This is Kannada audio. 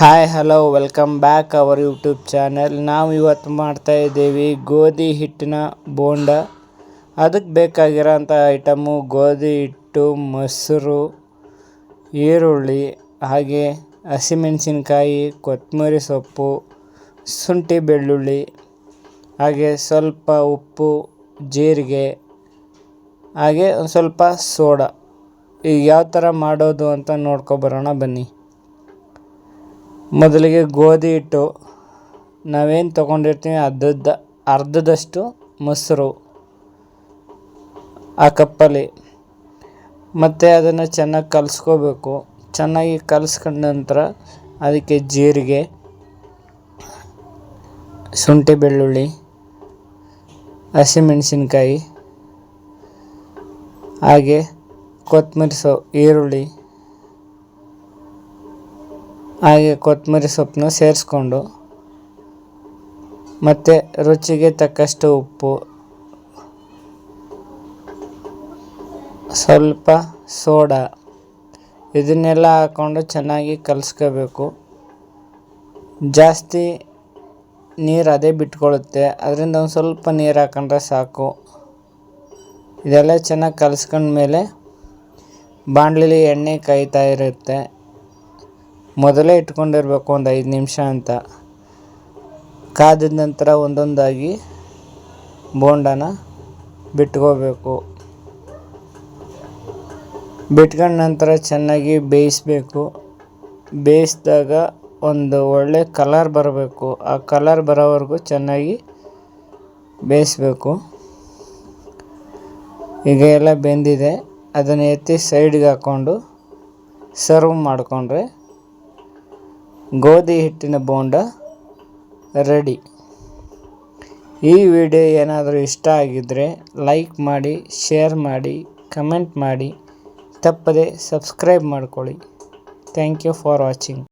Hi hello welcome back our YouTube channel ನಾವು ಇವತ್ತು ಮಾಡ್ತಾ ಇದ್ದೀವಿ ಗೋಧಿ ಹಿಟ್ಟಿನ ಬೋಂಡ. ಅದಕ್ಕೆ ಬೇಕಾಗಿರೋಂಥ ಐಟಮು ಗೋಧಿ ಹಿಟ್ಟು, ಮೊಸರು, ಈರುಳ್ಳಿ, ಹಾಗೆ ಹಸಿಮೆಣಸಿನ್ಕಾಯಿ ಕೊತ್ತಂಬರಿ ಸೊಪ್ಪು, ಶುಂಠಿ ಬೆಳ್ಳುಳ್ಳಿ, ಹಾಗೆ ಸ್ವಲ್ಪ ಉಪ್ಪು, ಜೀರಿಗೆ, ಹಾಗೆ ಒಂದು ಸ್ವಲ್ಪ ಸೋಡಾ. ಈಗ ಯಾವ ಥರ ಮಾಡೋದು ಅಂತ ನೋಡ್ಕೊಬರೋಣ ಬನ್ನಿ. ಮೊದಲಿಗೆ ಗೋಧಿ ಹಿಟ್ಟು. ನಾವೇನು ತೊಗೊಂಡಿರ್ತೀವಿ? ಅರ್ಧದ ಅರ್ಧದಷ್ಟು ಮೊಸರು, ಆ ಕಪ್ಪಲ್ಲಿ. ಮತ್ತು ಅದನ್ನು ಚೆನ್ನಾಗಿ ಕಲಿಸ್ಕೋಬೇಕು. ಚೆನ್ನಾಗಿ ಕಲಿಸ್ಕೊಂಡ ನಂತರ ಅದಕ್ಕೆ ಜೀರಿಗೆ, ಶುಂಠಿ ಬೆಳ್ಳುಳ್ಳಿ, ಹಸಿಮೆಣಸಿನ್ಕಾಯಿ, ಹಾಗೆ ಕೊತ್ತಂಬರಿ ಸೊ ಈರುಳ್ಳಿ ಹಾಗೆ ಕೊತ್ತಂಬರಿ ಸೊಪ್ಪನ್ನು ಸೇರಿಸ್ಕೊಂಡು ಮತ್ತು ರುಚಿಗೆ ತಕ್ಕಷ್ಟು ಉಪ್ಪು, ಸ್ವಲ್ಪ ಸೋಡಾ ಇದನ್ನೆಲ್ಲ ಹಾಕ್ಕೊಂಡು ಚೆನ್ನಾಗಿ ಕಲಸ್ಕೋಬೇಕು. ಜಾಸ್ತಿ ನೀರು ಅದೇ ಬಿಟ್ಕೊಳ್ಳುತ್ತೆ. ಅದರಿಂದ ಒಂದು ಸ್ವಲ್ಪ ನೀರು ಹಾಕೊಂಡ್ರೆ ಸಾಕು. ಇದೆಲ್ಲ ಚೆನ್ನಾಗಿ ಕಲಿಸ್ಕೊಂಡ್ಮೇಲೆ ಬಾಣಲಿಲಿ ಎಣ್ಣೆ ಕಾಯ್ತಾ ಇರುತ್ತೆ. ಮೊದಲೇ ಇಟ್ಕೊಂಡಿರಬೇಕು ಒಂದು ಐದು ನಿಮಿಷ ಅಂತ. ಕಾದಿದ ನಂತರ ಒಂದೊಂದಾಗಿ ಬೋಂಡನ ಬಿಟ್ಕೋಬೇಕು. ಬಿಟ್ಕೊಂಡ ನಂತರ ಚೆನ್ನಾಗಿ ಬೇಯಿಸಬೇಕು. ಬೇಯಿಸಿದಾಗ ಒಂದು ಒಳ್ಳೆ ಕಲರ್ ಬರಬೇಕು. ಆ ಕಲರ್ ಬರೋವರೆಗೂ ಚೆನ್ನಾಗಿ ಬೇಯಿಸಬೇಕು. ಈಗ ಎಲ್ಲ ಬೆಂದಿದೆ. ಅದನ್ನು ಎತ್ತಿ ಸೈಡ್ಗೆ ಹಾಕ್ಕೊಂಡು ಸರ್ವ್ ಮಾಡಿಕೊಂಡ್ರೆ ಗೋಧಿ ಹಿಟ್ಟಿನ ಬೋಂಡ ರೆಡಿ. ಈ ವಿಡಿಯೋ ಏನಾದರೂ ಇಷ್ಟ ಆಗಿದ್ದರೆ ಲೈಕ್ ಮಾಡಿ, ಶೇರ್ ಮಾಡಿ, ಕಮೆಂಟ್ ಮಾಡಿ. ತಪ್ಪದೆ ಸಬ್ಸ್ಕ್ರೈಬ್ ಮಾಡ್ಕೊಳ್ಳಿ. Thank you for watching.